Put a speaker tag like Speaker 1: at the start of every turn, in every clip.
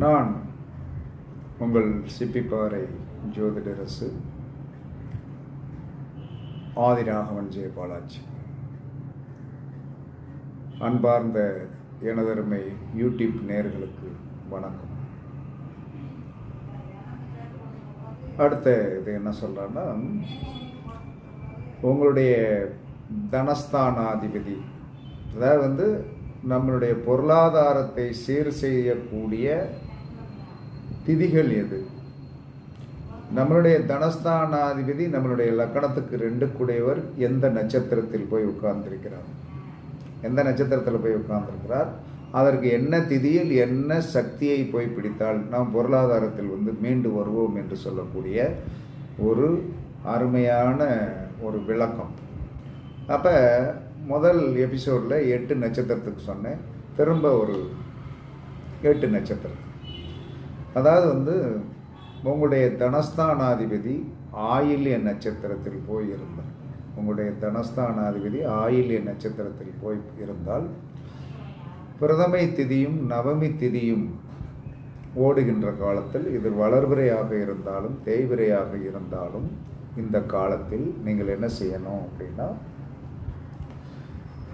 Speaker 1: நான் உங்கள் சிப்பிப்பாறை ஜோதிடரசு ஆதிராகவன் ஜெய பாலாஜி அன்பார்ந்த எனதருமை யூடியூப் நேர்களுக்கு வணக்கம். அடுத்த இது என்ன சொல்கிறேன்னா உங்களுடைய தனஸ்தானாதிபதி அதாவது வந்து நம்மளுடைய பொருளாதாரத்தை சீர் செய்யக்கூடிய திதிகள் எது? நம்மளுடைய தனஸ்தானாதிபதி நம்மளுடைய லக்கணத்துக்கு ரெண்டு கூடையவர் எந்த நட்சத்திரத்தில் போய் உட்கார்ந்திருக்கிறார்? எந்த நட்சத்திரத்தில் போய் உட்கார்ந்திருக்கிறார்? அதற்கு என்ன திதியில் என்ன சக்தியை போய் பிடித்தால் நாம் பொருளாதாரத்தில் வந்து மீண்டு வருவோம் என்று சொல்லக்கூடிய ஒரு அருமையான ஒரு விளக்கம். அப்போ முதல் எபிசோடில் எட்டு நட்சத்திரத்துக்கு சொன்னேன். திரும்ப ஒரு எட்டு நட்சத்திரம். அதாவது வந்து உங்களுடைய தனஸ்தானாதிபதி ஆயில்ய நட்சத்திரத்தில் போய் இருந்தார். உங்களுடைய தனஸ்தானாதிபதி ஆயில்ய நட்சத்திரத்தில் போய் இருந்தால் பிரதமை திதியும் நவமி திதியும் ஓடுகின்ற காலத்தில் இது வளர்பிறையாக இருந்தாலும் தேய்விரையாக இருந்தாலும் இந்த காலத்தில் நீங்கள் என்ன செய்யணும் அப்படின்னா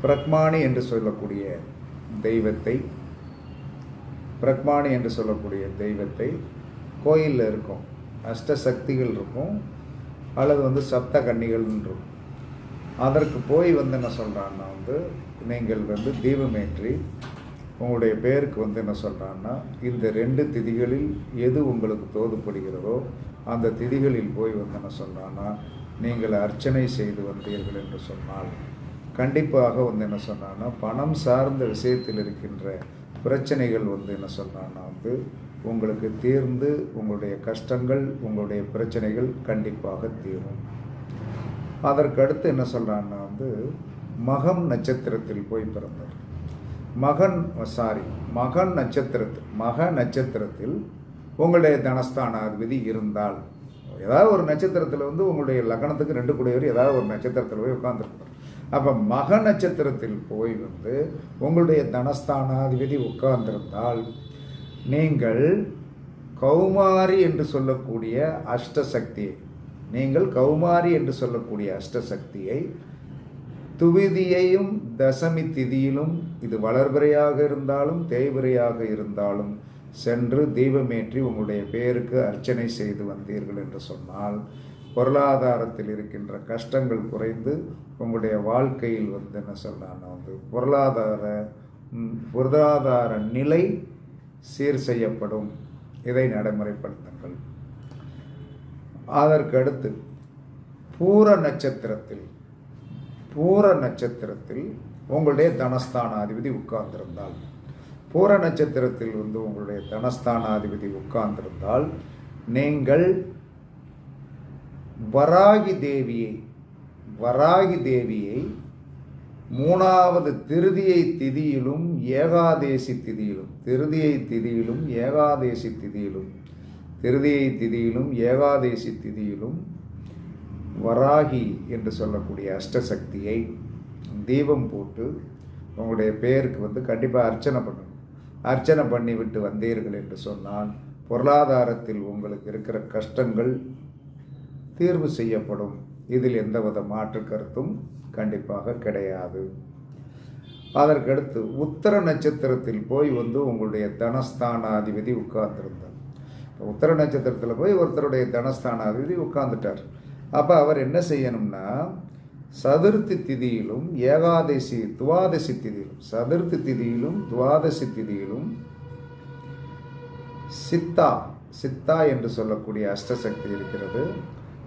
Speaker 1: பிரக்மானி என்று சொல்லக்கூடிய தெய்வத்தை பிரக்மானி என்று சொல்லக்கூடிய தெய்வத்தை கோயிலில் இருக்கும். அஷ்ட சக்திகள் இருக்கும். அல்லது வந்து சப்த கன்னிகள் இருக்கும் அதற்கு போய் வந்து என்ன சொல்கிறான்னா வந்து நீங்கள் வந்து தீபமேற்றி உங்களுடைய பேருக்கு வந்து என்ன சொல்கிறான்னா இந்த ரெண்டு திதிகளில் எது உங்களுக்கு தோதுப்படுகிறதோ அந்த திதிகளில் போய் வந்து என்ன சொல்கிறான்னா நீங்கள் அர்ச்சனை செய்து வந்தீர்கள் என்று சொன்னால் கண்டிப்பாக வந்து என்ன சொன்னான்னா பணம் சார்ந்த விஷயத்தில் இருக்கின்ற பிரச்சனைகள் வந்து என்ன சொல்கிறான்னா வந்து உங்களுக்கு தீர்ந்து உங்களுடைய கஷ்டங்கள் உங்களுடைய பிரச்சனைகள் கண்டிப்பாக தீரும். அதற்கு அடுத்து என்ன சொல்கிறான்னா வந்து மகம் நட்சத்திரத்தில் போய் பிறந்தார். மகன் சாரி மகன் நட்சத்திரத்தில் மக நட்சத்திரத்தில் உங்களுடைய தனஸ்தானாதிபதி இருந்தால் ஏதாவது ஒரு நட்சத்திரத்தில் வந்து உங்களுடைய லக்னத்துக்கு ரெண்டு கூடியவர் ஏதாவது ஒரு நட்சத்திரத்தில் போய் உட்காந்துருப்பார் அப்போ மக நட்சத்திரத்தில் போய் வந்து உங்களுடைய தனஸ்தானாதிபதி உட்கார்ந்திருந்தால் நீங்கள் கௌமாரி என்று சொல்லக்கூடிய அஷ்டசக்தியை நீங்கள் கௌமாரி என்று சொல்லக்கூடிய அஷ்டசக்தியை துவிதியையும் தசமி திதியிலும் இது வளர்பிறையாக இருந்தாலும் தேய்பிறையாக இருந்தாலும் சென்று தீபமேற்றி உங்களுடைய பேருக்கு அர்ச்சனை செய்து வந்தீர்கள் என்று சொன்னால் பொருளாதாரத்தில் இருக்கின்ற கஷ்டங்கள் குறைந்து உங்களுடைய வாழ்க்கையில் வந்து என்ன சொல்லலாம்னா வந்து பொருளாதார பொருளாதார நிலை சீர் செய்யப்படும். இதை நடைமுறைப்படுத்துங்கள். அதற்கு அடுத்து பூர நட்சத்திரத்தில் பூர நட்சத்திரத்தில் உங்களுடைய தனஸ்தானாதிபதி உட்கார்ந்திருந்தால் பூர நட்சத்திரத்தில் வந்து உங்களுடைய தனஸ்தானாதிபதி உட்கார்ந்திருந்தால் நீங்கள் வராகி தேவியை வராகி தேவியை மூணாவது திருதியை திதியிலும் ஏகாதேசி திதியிலும் திருதியை திதியிலும் ஏகாதேசி திதியிலும் திருதியை திதியிலும் ஏகாதேசி திதியிலும் வராகி என்று சொல்லக்கூடிய அஷ்டசக்தியை தீபம் போட்டு உங்களுடைய பேருக்கு வந்து கண்டிப்பாக அர்ச்சனை பண்ணணும். அர்ச்சனை பண்ணிவிட்டு வந்தீர்கள் என்று சொன்னால் பொருளாதாரத்தில் உங்களுக்கு இருக்கிற கஷ்டங்கள் தீர்வு செய்யப்படும். இதில் எந்தவித மாற்று கருத்தும் கண்டிப்பாக கிடையாது. அதற்கடுத்து உத்தர நட்சத்திரத்தில் போய் வந்து உங்களுடைய தனஸ்தானாதிபதி உட்கார்ந்துருந்தார். உத்தர நட்சத்திரத்தில் போய் ஒருத்தருடைய தனஸ்தானாதிபதி உட்கார்ந்துட்டார். அப்போ அவர் என்ன செய்யணும்னா சதுர்த்தி திதியிலும் ஏகாதசி துவாதசி திதியிலும் சதுர்த்தி திதியிலும் துவாதசி திதியிலும் சித்தா சித்தா என்று சொல்லக்கூடிய அஷ்டசக்தி இருக்கிறது.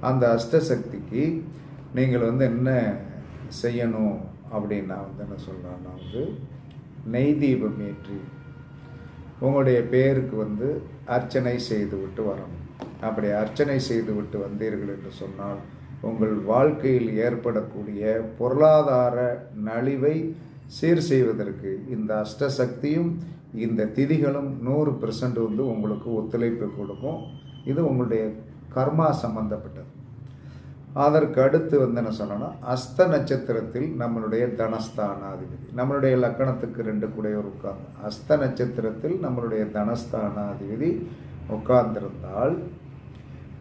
Speaker 1: அந்த அஷ்டசக்திக்கு நீங்கள் வந்து என்ன செய்யணும் அப்படின்னா வந்து என்ன சொல்கிறான்னா வந்து நெய் தீபம் ஏற்றி உங்களுடைய பேருக்கு வந்து அர்ச்சனை செய்து விட்டு வரணும். அப்படி அர்ச்சனை செய்து விட்டு வந்தீர்கள் என்று சொன்னால் உங்கள் வாழ்க்கையில் ஏற்படக்கூடிய பொருளாதார நலிவை சீர் செய்வதற்கு இந்த அஷ்டசக்தியும் இந்த திதிகளும் நூறு பெர்சன்ட் வந்து உங்களுக்கு ஒத்துழைப்பு கொடுக்கும். இது உங்களுடைய கர்மா சம்பந்தப்பட்டது. அதற்கு அடுத்து வந்து என்ன சொல்லணும் அஸ்த நட்சத்திரத்தில் நம்மளுடைய தனஸ்தானாதிபதி. நம்மளுடைய லக்கணத்துக்கு ரெண்டு கூடையவர் உட்கார்ந்து. அஸ்த நட்சத்திரத்தில் நம்மளுடைய தனஸ்தானாதிபதி உட்கார்ந்திருந்தால்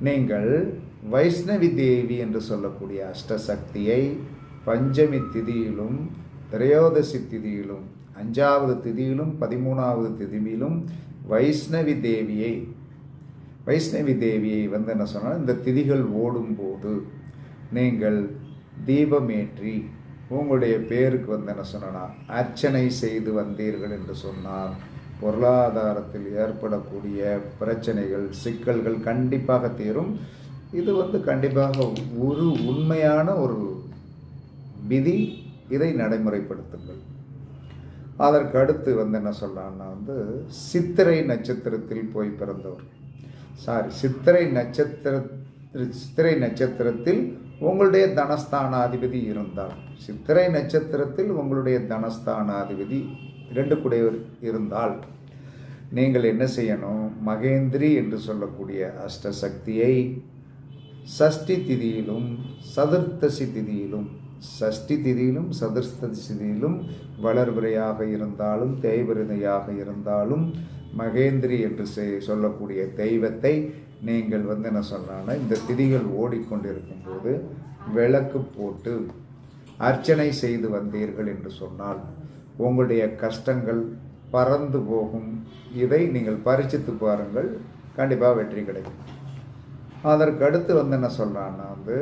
Speaker 1: நீங்கள் வைஷ்ணவி தேவி என்று சொல்லக்கூடிய அஷ்டசக்தியை பஞ்சமி திதியிலும் திரையோதசி திதியிலும் அஞ்சாவது திதியிலும் பதிமூணாவது திதியிலும் வைஷ்ணவி தேவியை வைஷ்ணவி தேவியை வந்து என்ன சொன்னால் இந்த திதிகள் ஓடும்போது நீங்கள் தீபமேற்றி உங்களுடைய பேருக்கு வந்து என்ன சொன்னா அர்ச்சனை செய்து வந்தீர்கள் என்று சொன்னால் பொருளாதாரத்தில் ஏற்படக்கூடிய பிரச்சனைகள் சிக்கல்கள் கண்டிப்பாக தீரும். இது வந்து கண்டிப்பாக ஒரு உண்மையான ஒரு விதி. இதை நடைமுறைப்படுத்துங்கள். அதற்கு அடுத்து வந்து என்ன சொல்லலாம்னா வந்து சித்திரை நட்சத்திரத்தில் போய் பிறந்தவர். சாரி சித்திரை நட்சத்திர சித்திரை நட்சத்திரத்தில் உங்களுடைய தனஸ்தானாதிபதி இருந்தால் சித்திரை நட்சத்திரத்தில் உங்களுடைய தனஸ்தானாதிபதி இரண்டு குடையவர் இருந்தால் நீங்கள் என்ன செய்யணும்? மகேந்திரி என்று சொல்லக்கூடிய அஷ்டசக்தியை சஷ்டி திதியிலும் சதுர்த்தசி திதியிலும் சஷ்டி திதியிலும் சதுர்த்தசி திதியிலும் வளர்பிறையாக இருந்தாலும் தேய்பிரதையாக இருந்தாலும் மகேந்திரி என்று சொல்லக்கூடிய தெய்வத்தை நீங்கள் வந்து என்ன சொல்றாங்கன்னா இந்த திதிகள் ஓடிக்கொண்டிருக்கும் போது விளக்கு போட்டு அர்ச்சனை செய்து வந்தீர்கள் என்று சொன்னால் உங்களுடைய கஷ்டங்கள் பறந்து போகும். இதை நீங்கள் பரிச்சித்து பாருங்கள். கண்டிப்பாக வெற்றி கிடைக்கும். அதற்கு அடுத்து வந்து என்ன சொல்கிறான்னா வந்து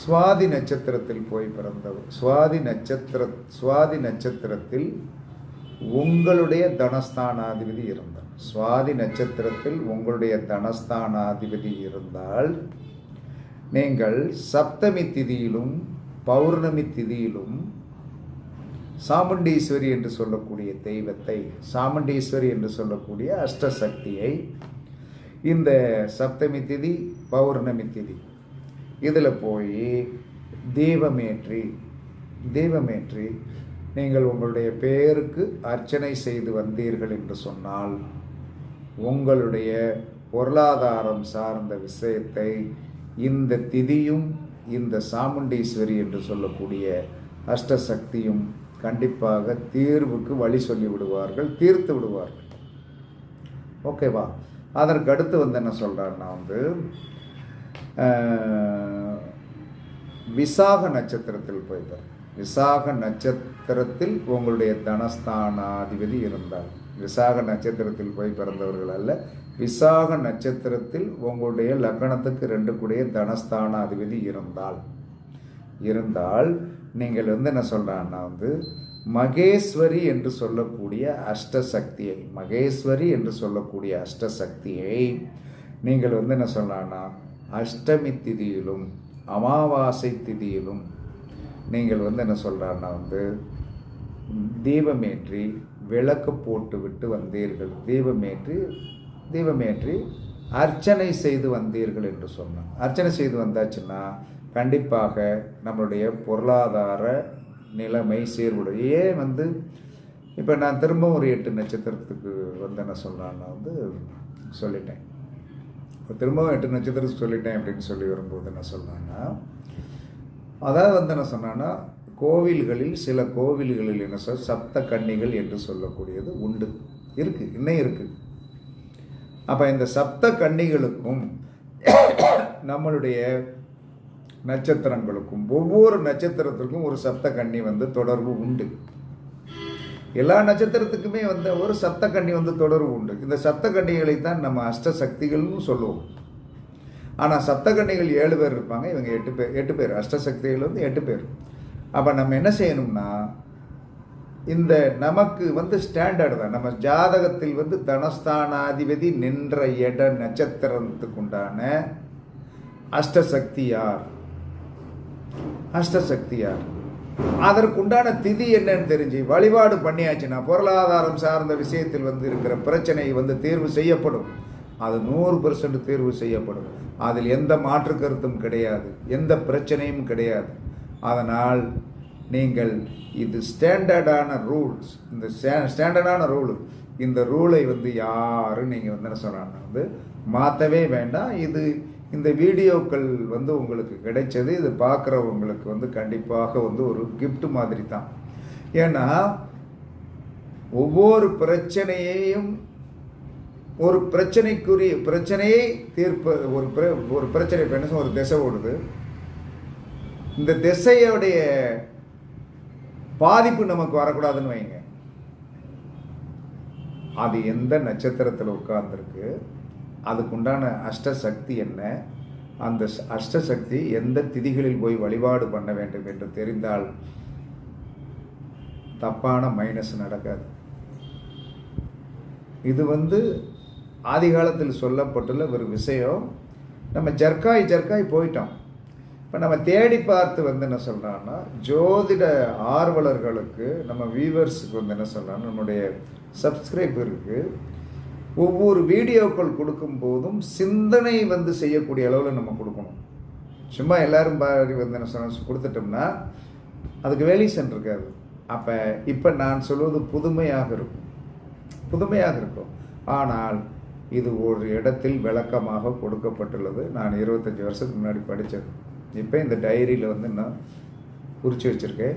Speaker 1: சுவாதி நட்சத்திரத்தில் போய் பிறந்தவர் சுவாதி நட்சத்திர சுவாதி நட்சத்திரத்தில் உங்களுடைய தனஸ்தானாதிபதி இருந்தார் சுவாதி நட்சத்திரத்தில் உங்களுடைய தனஸ்தானாதிபதி இருந்தால் நீங்கள் சப்தமி திதியிலும் பௌர்ணமி திதியிலும் சாமுண்டீஸ்வரி என்று சொல்லக்கூடிய தெய்வத்தை சாமுண்டீஸ்வரி என்று சொல்லக்கூடிய அஷ்டசக்தியை இந்த சப்தமி திதி பௌர்ணமி திதி இதில் போய் தீபமேற்றி தீபமேற்றி நீங்கள் உங்களுடைய பெயருக்கு அர்ச்சனை செய்து வந்தீர்கள் என்று சொன்னால் உங்களுடைய பொருளாதாரம் சார்ந்த விஷயத்தை இந்த திதியும் இந்த சாமுண்டீஸ்வரி என்று சொல்லக்கூடிய அஷ்டசக்தியும் கண்டிப்பாக தீர்வுக்கு வழி சொல்லி விடுவார்கள் தீர்த்து விடுவார்கள். ஓகேவா அதற்கு அடுத்து வந்து என்ன சொல்கிறாருன்னா வந்து விசாக நட்சத்திரத்தில் போய்ப்பார் விசாக நட்சத்திரத்தில் உங்களுடைய தனஸ்தானாதிபதி இருந்தார். விசாக நட்சத்திரத்தில் போய் பிறந்தவர்கள் அல்ல. விசாக நட்சத்திரத்தில் உங்களுடைய லக்னத்துக்கு ரெண்டு கூடிய தனஸ்தானாதிபதி இருந்தால் இருந்தால் நீங்கள் வந்து என்ன சொல்கிறான்னா வந்து மகேஸ்வரி என்று சொல்லக்கூடிய அஷ்டசக்தியை மகேஸ்வரி என்று சொல்லக்கூடிய அஷ்டசக்தியை நீங்கள் வந்து என்ன சொல்லலாம்னா அஷ்டமி திதியிலும் அமாவாசை திதியிலும் நீங்கள் வந்து என்ன சொல்கிறாருன்னா வந்து தீபமேற்றி விளக்கு போட்டு விட்டு வந்தீர்கள். தீபமேற்றி தீபமேற்றி அர்ச்சனை செய்து வந்தீர்கள் என்று சொன்னான் அர்ச்சனை செய்து வந்தாச்சுன்னா கண்டிப்பாக நம்மளுடைய பொருளாதார நிலைமை சீர்படும். ஏன் வந்து இப்போ நான் திரும்ப ஒரு எட்டு நட்சத்திரத்துக்கு வந்து என்ன சொல்கிறான்னா வந்து சொல்லிட்டேன். இப்போ திரும்பவும் எட்டு நட்சத்திரத்துக்கு சொல்லிட்டேன் அப்படின்னு சொல்லி வரும்போது என்ன சொல்கிறான்னா அதாவது வந்து என்ன சொன்னான்னா கோவில்களில் சில கோவில்களில் என்ன சொல் சப்த கன்னிகள் என்று சொல்லக்கூடியது உண்டு. இருக்குது இன்னும் இருக்குது அப்போ இந்த சப்த கன்னிகளுக்கும் நம்மளுடைய நட்சத்திரங்களுக்கும் ஒவ்வொரு நட்சத்திரத்திற்கும் ஒரு சப்த கன்னி வந்து தொடர்பு உண்டு. எல்லா நட்சத்திரத்துக்குமே வந்து ஒரு சப்த கன்னி வந்து தொடர்பு உண்டு. இந்த சப்த கன்னிகளை தான் நம்ம அஷ்ட சக்திகள்னு சொல்லுவோம். ஆனால் சப்தகன்னிகள் ஏழு பேர் இருப்பாங்க. இவங்க எட்டு பேர் எட்டு பேர். அஷ்டசக்திகள் வந்து எட்டு பேர். அப்போ நம்ம என்ன செய்யணும்னா இந்த நமக்கு வந்து ஸ்டாண்டர்ட் தான். நம்ம ஜாதகத்தில் வந்து தனஸ்தானாதிபதி நின்ற இட நட்சத்திரத்துக்கு உண்டான அஷ்டசக்தியார் அஷ்டசக்தியார் அதற்குண்டான திதி என்னன்னு தெரிஞ்சு வழிபாடு பண்ணியாச்சுன்னா பொருளாதாரம் சார்ந்த விஷயத்தில் வந்து இருக்கிற பிரச்சனை வந்து தீர்வு செய்யப்படும். அது நூறு பர்சன்ட் தீர்வு செய்யப்படும். அதில் எந்த மாற்று கருத்தும் கிடையாது. எந்த பிரச்சனையும் கிடையாது. அதனால் நீங்கள் இது ஸ்டாண்டர்டான ரூல்ஸ் இந்த ஸ்டாண்டர்டான ரூல் இந்த ரூலை வந்து யாரும் நீங்கள் வந்து என்ன சொல்கிறாங்க வந்து மாற்றவே வேண்டாம். இது இந்த வீடியோக்கள் வந்து உங்களுக்கு கிடைச்சது. இது பார்க்குறவங்களுக்கு வந்து கண்டிப்பாக வந்து ஒரு கிஃப்ட் மாதிரி தான் ஏன்னா ஒவ்வொரு பிரச்சனையையும் ஒரு பிரச்சனைக்குரிய பிரச்சனையை தீர்ப்ப ஒரு பிர- ஒரு பிரச்சனை என்ன ஒரு திசை ஓடுது. இந்த திசையோடைய பாதிப்பு நமக்கு வரக்கூடாதுன்னு வைங்க. அது எந்த நட்சத்திரத்தில் உட்கார்ந்துருக்கு அதுக்குண்டான அஷ்டசக்தி என்ன அந்த அஷ்டசக்தி எந்த திதிகளில் போய் வழிபாடு பண்ண வேண்டும் என்று தெரிந்தால் தப்பான மைனஸ் நடக்காது. இது வந்து ஆதி காலத்தில் சொல்லப்பட்டுள்ள ஒரு விஷயம் நம்ம ஜர்க்காய் ஜர்க்காய் போயிட்டோம். இப்போ நம்ம தேடி பார்த்து வந்து என்ன சொல்கிறான்னா ஜோதிட ஆர்வலர்களுக்கு நம்ம வியூவர்ஸுக்கு வந்து என்ன சொல்கிறான்னா நம்முடைய சப்ஸ்கிரைபருக்கு ஒவ்வொரு வீடியோக்கள் கொடுக்கும்போதும் சிந்தனை வந்து செய்யக்கூடிய அளவில் நம்ம கொடுக்கணும். சும்மா எல்லாரும் பாடி வந்து என்ன சொல்ல கொடுத்துட்டோம்னா அதுக்கு வேலிசன் இருக்காது அப்போ இப்போ நான் சொல்வது புதுமையாக இருக்கும். புதுமையாக இருக்கும். ஆனால் இது ஒரு இடத்தில் விளக்கமாக கொடுக்கப்பட்டுள்ளது. நான் இருபத்தஞ்சி வருஷத்துக்கு முன்னாடி படித்தது இப்போ இந்த டைரியில் வந்து நான் குறித்து வச்சுருக்கேன்.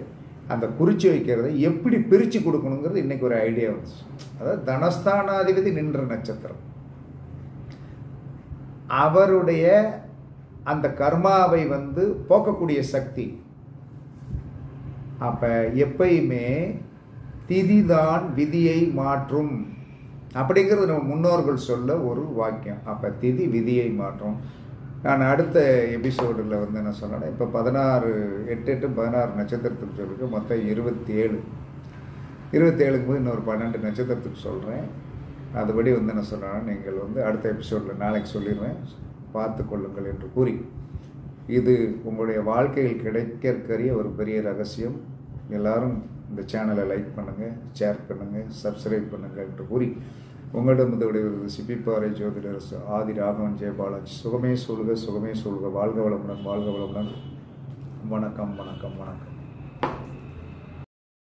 Speaker 1: அந்த குறித்து வைக்கிறத எப்படி பிரித்து கொடுக்கணுங்கிறது இன்றைக்கி ஒரு ஐடியா வந்துச்சு. அதாவது தனஸ்தானாதிபதி நின்ற நட்சத்திரம். அவருடைய அந்த கர்மாவை வந்து போக்கக்கூடிய சக்தி. அப்போ எப்பயுமே திதிதான் விதியை மாற்றும். அப்படிங்கிறது நம்ம முன்னோர்கள் சொல்ல ஒரு வாக்கியம். அப்போ திதி விதியை மாற்றும். நான் அடுத்த எபிசோடில் வந்து என்ன சொன்னேன்னா இப்போ பதினாறு எட்டு எட்டு பதினாறு நட்சத்திரத்துக்கு சொல்லிருக்கு மொத்தம் இருபத்தி ஏழு இருபத்தேழுக்கு போது இன்னொரு பன்னெண்டு நட்சத்திரத்துக்கு சொல்கிறேன் அதுபடி வந்து என்ன சொல்கிறேன்னா நீங்கள் வந்து அடுத்த எபிசோடில் நாளைக்கு சொல்லிடுவேன் பார்த்து கொள்ளுங்கள் என்று கூறி. இது உங்களுடைய வாழ்க்கையில் கிடைக்கற்கரிய ஒரு பெரிய ரகசியம். எல்லாரும் இந்த சேனலை லைக் பண்ணுங்கள் ஷேர் பண்ணுங்கள் சப்ஸ்கிரைப் பண்ணுங்கள் என்று கூறி. உங்களிடம் வந்து விடைபெறுவது சிப்பிப்பாறை ஜோதிடர் ஆதி ராகவன் ஜெயபாலாஜி. சுகமே சொல்க சுகமே சொல்க. வாழ்க வளமுடன் வாழ்க வளமுடன். வணக்கம் வணக்கம் வணக்கம்.